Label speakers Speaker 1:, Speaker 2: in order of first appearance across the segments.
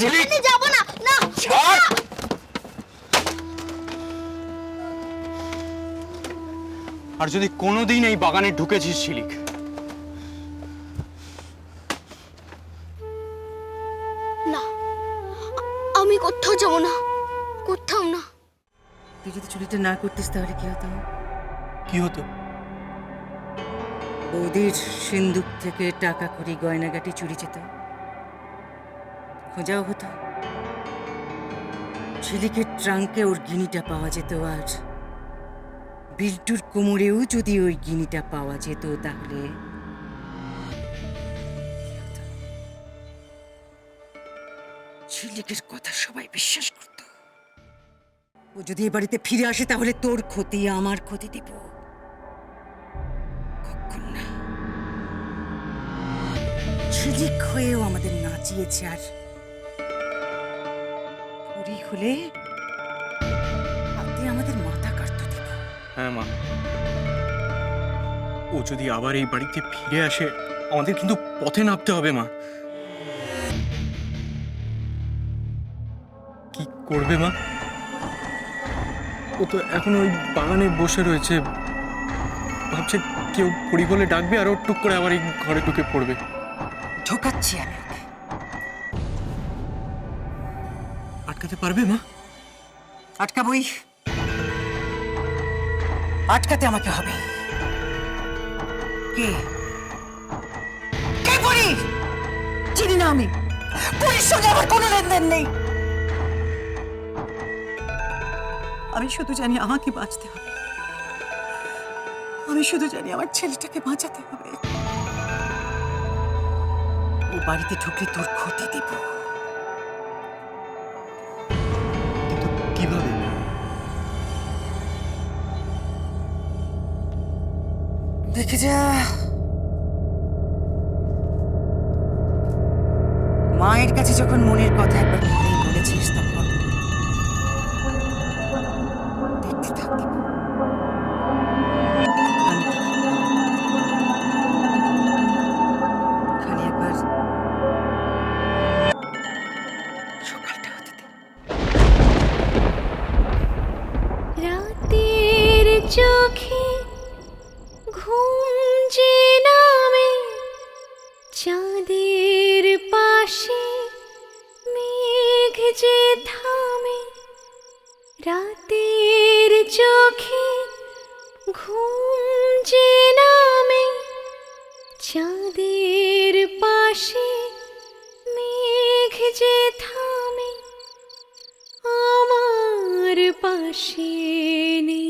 Speaker 1: ঝিলিক
Speaker 2: আমি যাব না না
Speaker 1: ছাড়! আর যদি কোনোদিন এই বাগানে ঢুকেছিস ঝিলিক
Speaker 2: না আমি কোথাও যাব না কোথাও না।
Speaker 3: তুই যদি চুরিটা না করতিস তাহলে কি হতো?
Speaker 1: কি হতো?
Speaker 3: বৌদির সিন্দুক থেকে টাকা করি গয়নাগাটি চুরি যেত। খোঁজাও হতো। ঝিলিকের ট্রাঙ্কে ওর গিনিটা পাওয়া যেত আর বিল্টুর কোমরেও যদি ওই গিনিটা পাওয়া যেত তাহলে ঝিলিকের কথা সবাই বিশ্বাস করত। ও যদি এ বাড়িতে ফিরে আসে তাহলে তোর ক্ষতি, আমার ক্ষতি দিব। ঝিলিক হয়েও আমাদের নাচিয়েছে আর পুরি হলে হাতে আমাদের মাথা কাটতে দিব
Speaker 1: হ্যাঁ মা। ও যদি আবার এই বাড়িতে ফিরে আসে আমাদের কিন্তু পথে নামতে হবে মা। কি করবে মা? ও তো এখন ওই বাগানে বসে রয়েছে। ভাবছে কেউ পড়ি বলে ডাকবে আর ও টুক করে আবার এই ঘরে ঢুকে পড়বে।
Speaker 3: ঢোকাচ্ছি আমি।
Speaker 1: আটকাতে পারবে, মা?
Speaker 3: আটকাবই আটকাতে আমাকে হবে। কে? কে পড়ি চিনি না আমি। সঙ্গে আমার কোনো লেনদেন নেই। আমি শুধু জানি আমাকে বাঁচতে হবে। আমি শুধু জানি আমার ছেলেটাকে বাঁচাতে হবে। ও বাড়িতে ঢুকলে তোর ক্ষতি দিব। দেখে যা। মায়ের কাছে যখন মনের কথা একবার বলেছিস তখন
Speaker 2: চাঁদের পাশে মেঘ যে থামে, রাতের চোখে ঘুম যে নামে, চাঁদের পাশে মেঘ যে থামে, আমার পাশে নেই।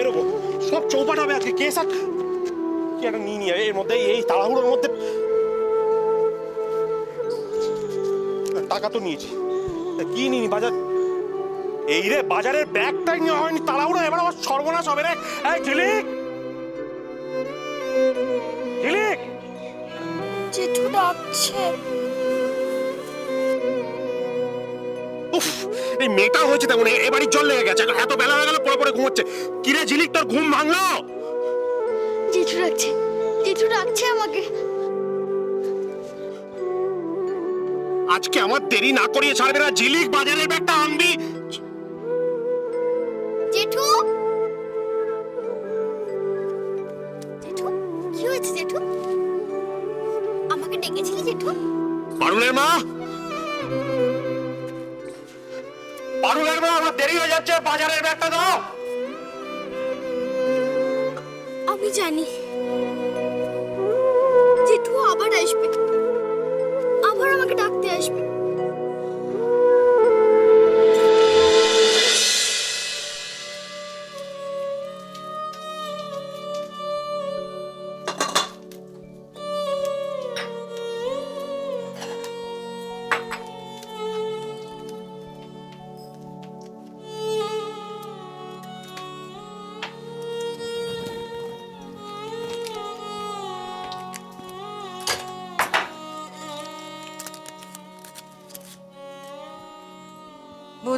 Speaker 4: বেরোবো। সব চৌপাট হবে আজকে কেস আর কি একটা নিয়ে নিয়ে এর মধ্যে এই তাড়াহুড়োর মধ্যে টাকা তো নিয়েছি। কি নিনি বাজার? এই রে, বাজারের ব্যাগটাই নেওয়া হয়নি, তাড়াহুড়ো, এবার আমার সর্বনাশ হবে রে। এই ঝিলিক! ঝিলিক!
Speaker 2: জেঠু ডাকছে।
Speaker 4: এই মেয়েটা হয়েছে তেমন এ বাড়ির জল লেগে গেছে। এত বেলা হয়ে গেল পরে পরে ঘুমোচ্ছে। কিরে ঝিলিক তোর ঘুম ভাঙলো?
Speaker 2: জেঠু ডাকছে। জেঠু ডাকছে আমাকে।
Speaker 4: আজকে আমার দেরি না করিয়ে ছাড়বে না। ঝিলিক বাজারের ব্যাগটা আনবি।
Speaker 2: জেঠু? জেঠু কি হয়েছে জেঠু? আমাকে ডেকেছিলি জেঠু?
Speaker 4: পারুলের মা? পারুলের লাগবে আমার দেরি হয়ে যাচ্ছে বাজারের ব্যাগটা দাও।
Speaker 2: আমি জানি।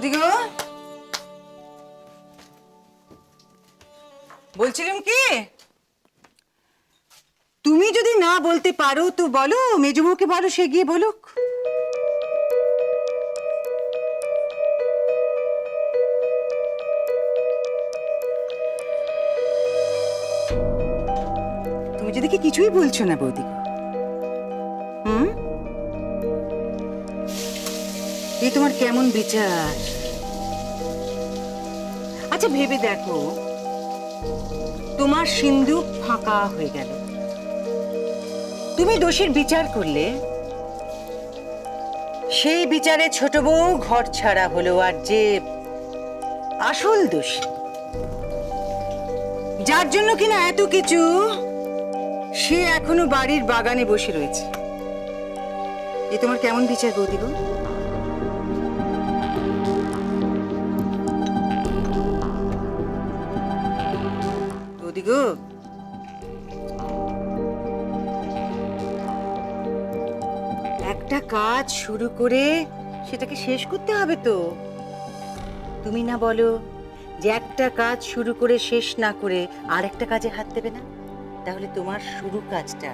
Speaker 3: বৌদি গো বলছিলাম কি? তুমি যদি না বলতে পারো তো বলো মেজবউকে বলো, সে গিয়ে বলুক। তুমি যদি কি কিছুই বলছো না বৌদি হুম? এই তোমার কেমন বিচার? আচ্ছা ভেবে দেখো। তোমার সিন্ধু ফাঁকা হয়ে গেল। তুমি দোষীর বিচার করলে। সেই বিচারে ছোট বউ ঘর ছাড়া হলো আর যে আসল দোষী। যার জন্য কিনা এত কিছু, সে এখনও বাড়ির বাগানে বসে রয়েছে। এ তোমার কেমন বিচার বৌদি গো একটা কাজ শুরু করে সেটাকে শেষ করতে হবে তো। তুমি না বলো যে একটা কাজ শুরু করে শেষ না করে আর একটা কাজে হাত দেবে না? তাহলে তোমার শুরু কাজটা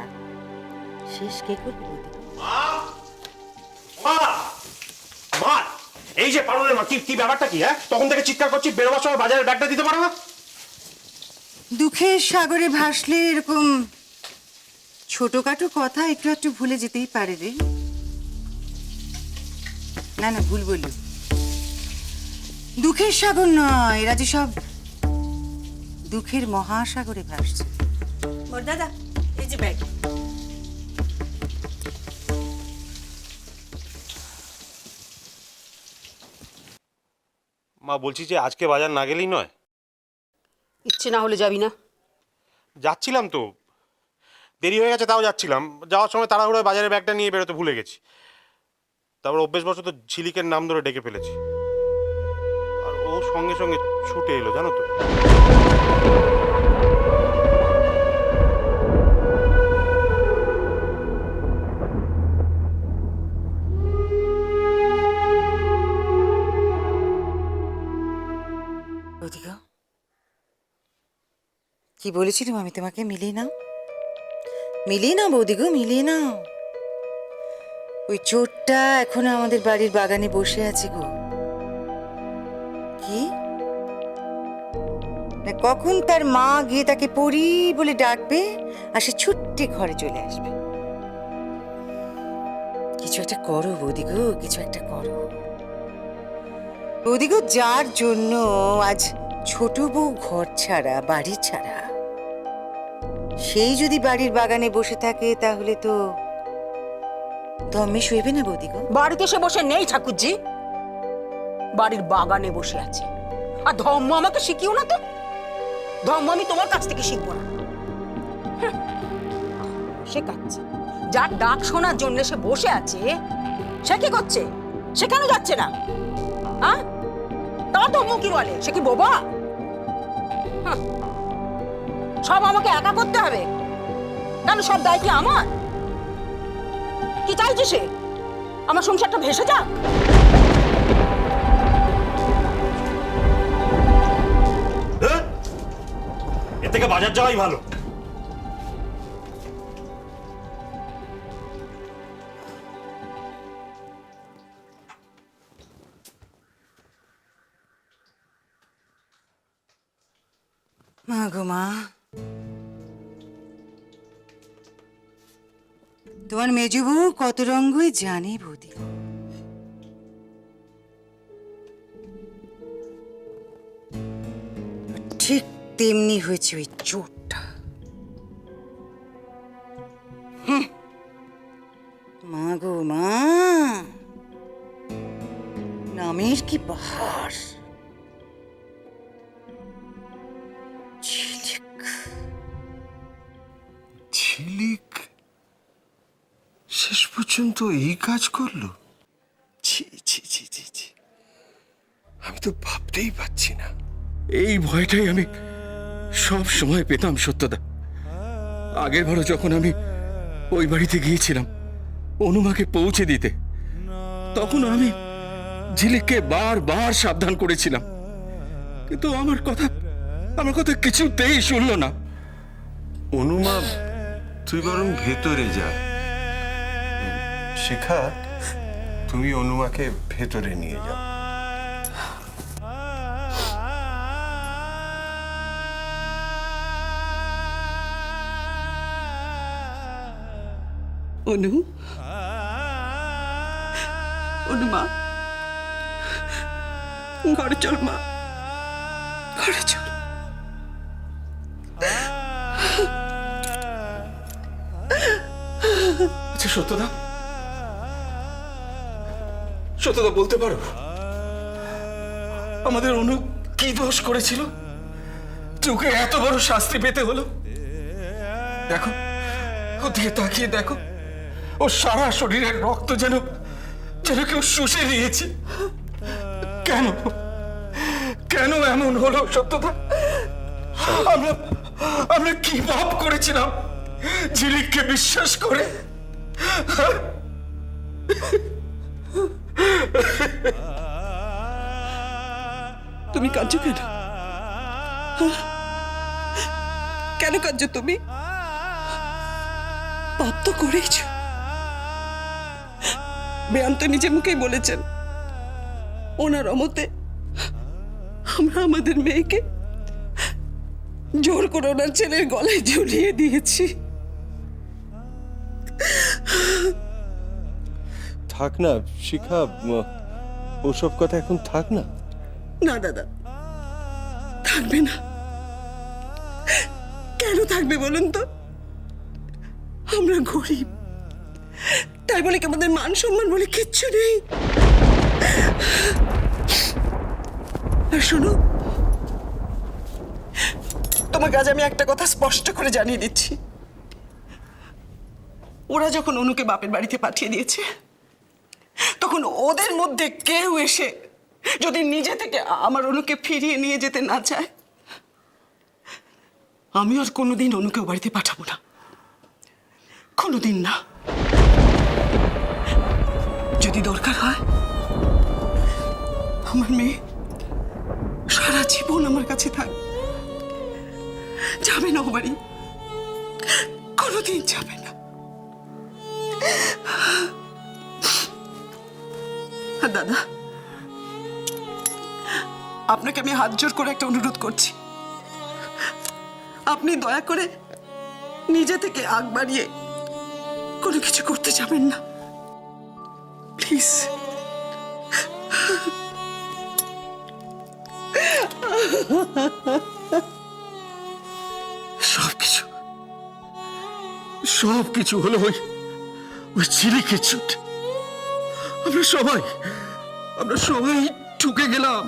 Speaker 3: শেষ কে করবে?
Speaker 4: এই যে পারনের মা, কি কি ব্যাপারটা কি হ্যাঁ? তখন থেকে চিৎকার করছি, বেরোবার সময় বাজারের ব্যাগটা দিতে পারো না?
Speaker 3: দুঃখের সাগরে ভাসলে এরকম ছোটখাটো কথা একটু একটু ভুলে যেতেই পারে রে। না না ভুল বলি দুঃখের সাগর নয় এরা যে সব দুঃখের মহাসাগরে ভাসছে।
Speaker 5: দাদা এই যে ব্যাগ।
Speaker 4: মা বলছি যে আজকে বাজার না গেলেই নয়?
Speaker 5: ইচ্ছে না হলে যাবি না।
Speaker 4: যাচ্ছিলাম তো। দেরি হয়ে গেছে, তাও যাচ্ছিলাম। যাওয়ার সময় তাড়াহুড়ো বাজারের ব্যাগটা নিয়ে বেরোতে ভুলে গেছি। তারপর অভ্যেসবশত ঝিলিকের নাম ধরে ডেকে ফেলেছি। আর ও সঙ্গে সঙ্গে ছুটে এলো, জানো তো?
Speaker 3: কি বলেছিলাম আমি তোমাকে? মিলিয়ে নাও। মিলিয়ে নাও বৌদিগো মিলিয়ে নাও। ওই চোরটা এখনও আমাদের বাড়ির বাগানে বসে আছে গো। কি? কখন তার মা গিয়ে তাকে পড়ি বলে ডাকবে আর সে ছুট্টে ঘরে চলে আসবে। কিছু একটা করো বৌদিগো কিছু একটা করো। ওদিকে যার জন্য আজ ছোট বউ ঘর ছাড়া, বাড়ি ছাড়া সেই যদি বাড়ির বাগানে বসে থাকে তাহলে তো দমে শুইবে না বৌদিগো
Speaker 5: বাড়িতে সে বসে নেই ঠাকুরজি। বাড়ির বাগানে বসে আছে। আর ধর্ম আমাকে শিখিও না তো। ধর্ম আমি তোমার কাছ থেকে শিখব না। সে শেখাচ্ছে যার ডাক শোনার জন্য সে বসে আছে সে কি করছে? সে কেন যাচ্ছে না? হ্যাঁ তার ধর্ম কি বলে? সে কি বোবা? হ্যাঁ, সব আমাকে একা করতে হবে। কেন সব দায় কি আমার? কি চাইছে সে? আমার সংসারটা ভেসে যাক?
Speaker 4: হ্যাঁ? এর থেকে বাজার যাওয়াই ভালো।
Speaker 3: মা গো মা। তোমার মেজবু কত রঙ্গই জানে বৌদি ঠিক তেমনি হয়েছে ওই চোরটা। হুঁ। মা গো মা। নামের কি বাহার?
Speaker 6: পর্যন্ত এই কাজ করল। ছি ছি ছি ছি ছি। আমি তো ভাবতেই পাচ্ছি না।
Speaker 1: এই ভয়টাই আমি সব সময় পেতাম, সত্যদা। আগের বারও যখন আমি ওই বাড়িতে গিয়েছিলাম, অনুমাকে পৌঁছে দিতে, তখন আমি ঝিলিককে বারবার সাবধান করেছিলাম। কিন্তু আমার কথা আমার কথা কিছুতেই শুনলো না। অনুমা, তুই বরং ভেতরে যা। শিখা তুমি অনুমাকে ভেতরে নিয়ে যাও।
Speaker 7: অনু? অনু মা ঘরে চল মা। ঘরে চল।
Speaker 1: আচ্ছা সত্যদা সত্যদা বলতে পারো? আমাদের অনু কি দোষ করেছিল? চোখে এত বড় শাস্তি পেতে হলো? দেখো ও দিকে তাকিয়ে দেখো, ও সারা শরীরের রক্ত যেন যেন কেউ শুষে নিয়েছে। কেন? কেন এমন হলো সত্যতা? আমরা আমরা কি পাপ করেছিলাম? ঝিলিককে বিশ্বাস করে?
Speaker 7: তুমি কাঁদছো কেন? হ্যাঁ? কেন কাঁদছো তুমি? পাপ তো করেইছ। বেয়াম তো নিজে মুখেই বলেছেন। ওনার অমতে আমরা আমাদের মেয়েকে জোর করে ওনার ছেলের গলায় ঝুলিয়ে দিয়েছি।
Speaker 1: থাক না, শিখা ওসব কথা এখন থাক না।
Speaker 7: না, দাদা। থাকবে না। কেন থাকবে বলুন তো? আমরা গরিব। তাই বলে কি আমাদের মান সম্মান বলে কিচ্ছু নেই? আর শোনো, তোমাকে আজ আমি একটা কথা স্পষ্ট করে জানিয়ে দিচ্ছি। ওরা যখন অনুকে বাপের বাড়িতে পাঠিয়ে দিয়েছে, তখন ওদের মধ্যে কেউ এসে যদি নিজে থেকে আমার অনুকে ফিরিয়ে নিয়ে যেতে না চায়, আমি আর কোনোদিন অনুকে বাড়িতে পাঠাবো না। কোনোদিন না। যদি দরকার হয়, আমার মেয়ে সারা জীবন আমার কাছে থাক। যাবে না ও বাড়ি। কোনোদিন যাবে না। দাদা আপনাকে আমি হাত জোর করে একটা অনুরোধ করছি। আপনি দয়া করে নিজে থেকে আগ বাড়িয়ে কোনো কিছু করতে যাবেন না। প্লিজ।
Speaker 1: সব কিছু। সব কিছু হলো ওই ওই ঝিলিকে চুট আমরা সবাই আমরা সবাই ঠুকে গেলাম।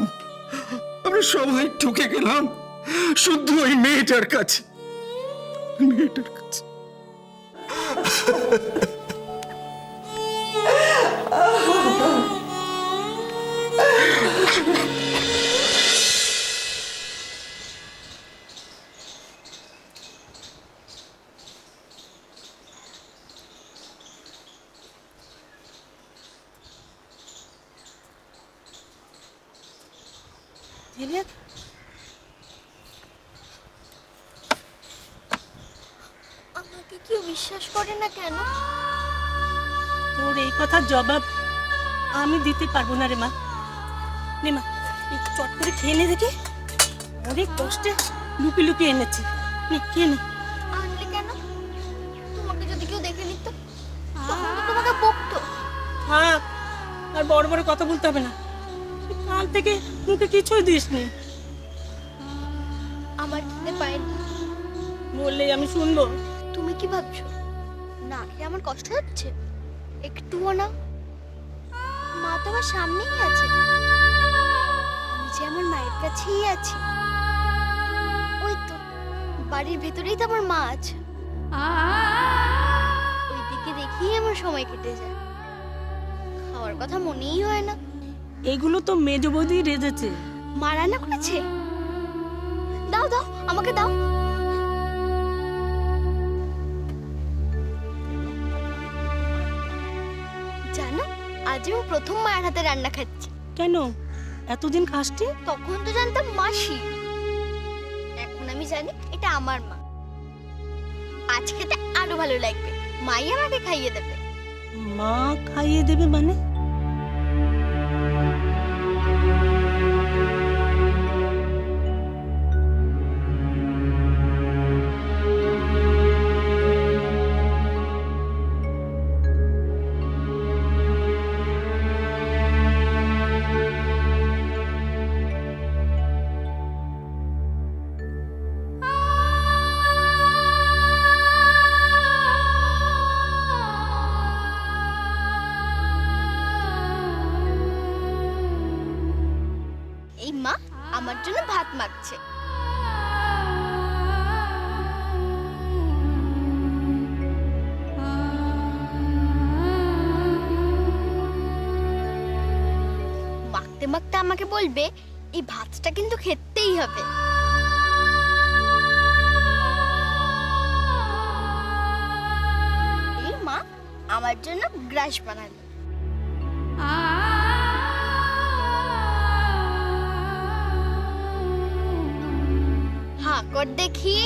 Speaker 1: আমরা সবাই ঠুকে গেলাম। শুধু ওই মেয়েটার কাছে। মেয়েটার কাছে।
Speaker 8: আমাকে কেউ বিশ্বাস করে না কেন
Speaker 9: তোর এই কথার জবাব আমি দিতে পারব না রে মা নে মা একটু চট করে খেয়ে নে দেখি অনেক কষ্টে লুপি লুপি এনেছি নে খেয়ে নে
Speaker 8: আনলে কেন তোমাকে যদি কেউ দেখে নিত তখন তো তোমাকে বকতো
Speaker 9: থাক আর বড় বড় কথা বলতে হবে না কাল থেকে মুখে কিছুই দিস নি
Speaker 8: আমার খিদে পায়নি
Speaker 9: বললেই আমি শুনব।
Speaker 8: তুমি কি ভাবছ? না খেয়ে আমার কষ্ট হচ্ছে? একটুও না। মা তো আমার সামনেই আছে। আমি যে আমার মায়ের কাছেই আছি। ওই তো বাড়ির ভেতরেই তো আমার মা আছে। ওই দিকে দেখেই আমার সময় কেটে যায়। খাওয়ার কথা মনেই হয় না।
Speaker 9: এগুলো তো মেজ বৌদি রেজেছে
Speaker 8: মা রান্না করেছে? দাও দাও আমাকে দাও। জানো আজ আমি প্রথম মায়ের হাতে রান্না খাচ্ছি।
Speaker 9: কেন? এতদিন খাসটি
Speaker 8: তখন তো জানতাম মাসি। এখন আমি জানি এটা আমার মা। আজ খেতে আরও ভালো লাগবে। মাই আমাকে খাইয়ে দেবে।
Speaker 9: মা খাইয়ে দেবে মানে?
Speaker 8: মাখতে আমাকে বলবে, এই ভাতটা কিন্তু খেতেই হবে। এই মা, আমার জন্য গ্রাস বানালো। হ্যাঁ কর দেখি।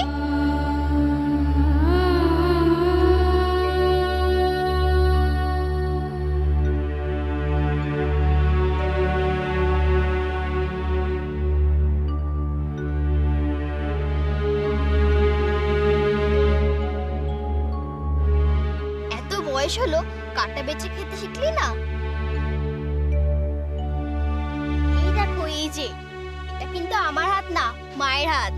Speaker 8: বেচে খেতে শিখলি না? এই দেখো, এই যে, এটা কিন্তু আমার হাত না, মায়ের হাত।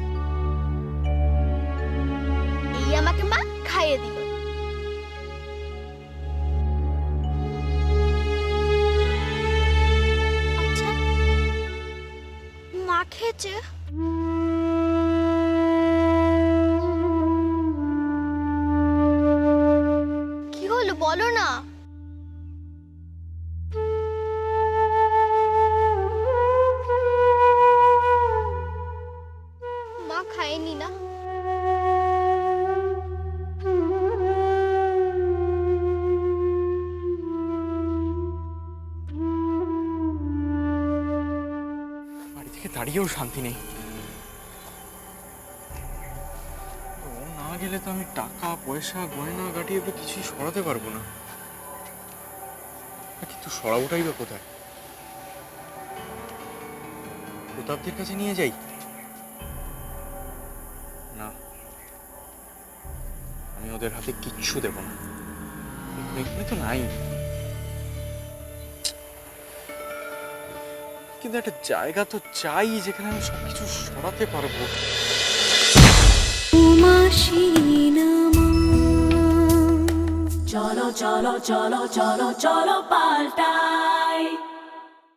Speaker 1: থেকে শান্তি নেই। ও না গেলে তো আমি টাকা, পয়সা, গয়না, গাটি এগুলো কিছুই সরাতে পারব না। কিন্তু সরাবোটাই বা কোথায়? প্রতাপদের কাছে নিয়ে যাই? না। আমি ওদের হাতে কিচ্ছু দেব না। এখানে তো নাই। কিন্তু একটা জায়গা তো চাই যেখানে আমি সবকিছু সরাতে পারব।
Speaker 10: চলো চলো চলো চলো চলো পাল্টাই